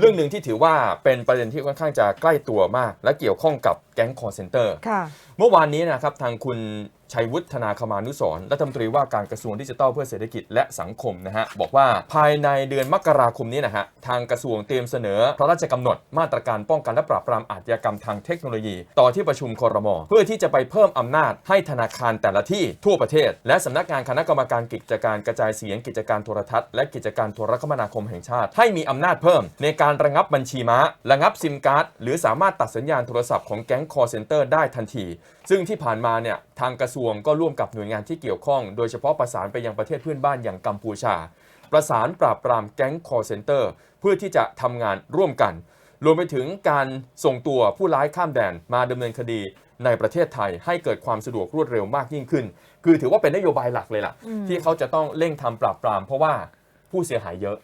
เรื่องหนึ่งที่ถือว่าเป็นประเด็นที่ค่อนข้างจะใกล้ตัวมาก และเกี่ยวข้องกับแก๊งคอร์เซนเตอร์ค่ะเมื่อวานนี้นะครับทางคุณ ชัยวุฒนาคมานุสรรัฐมนตรีว่าการกระทรวงดิจิทัลเพื่อเศรษฐกิจและสังคมนะฮะบอกว่าภายในเดือนมกราคมนี้นะฮะทางกระทรวงเตรียมเสนอ พระราชกำหนดมาตรการป้องกันและปราบปรามอาชญากรรมทางเทคโนโลยี ต่อที่ประชุมครมเพื่อที่จะไปเพิ่มอำนาจให้ธนาคารแต่ละที่ทั่วประเทศ และสำนักงานคณะกรรมการกิจการกระจายเสียงกิจการโทรทัศน์และกิจการโทรคมนาคมแห่งชาติ ให้มีอำนาจเพิ่ม ในการระงับบัญชีม้าระงับซิมการ์ดหรือสามารถตัดสัญญาณโทรศัพท์ของแก๊งคอร์เซนเตอร์ได้ทันที ซึ่งที่ผ่านมาเนี่ยทางกระทรวงสวงก็ร่วมกับหน่วยงานที่เกี่ยวข้อง โดยเฉพาะประสานไปยังประเทศเพื่อนบ้านอย่างกัมพูชา ประสานปราบปรามแก๊งคอร์เซนเตอร์เพื่อที่จะทำงานร่วมกัน รวมไปถึงการส่งตัวผู้ร้ายข้ามแดนมาดำเนินคดีในประเทศไทยให้เกิดความสะดวกรวดเร็วมากยิ่งขึ้น คือถือว่าเป็นนโยบายหลักเลยล่ะ ที่เขาจะต้องเร่งทำปราบปราม เพราะว่าผู้เสียหายเยอะ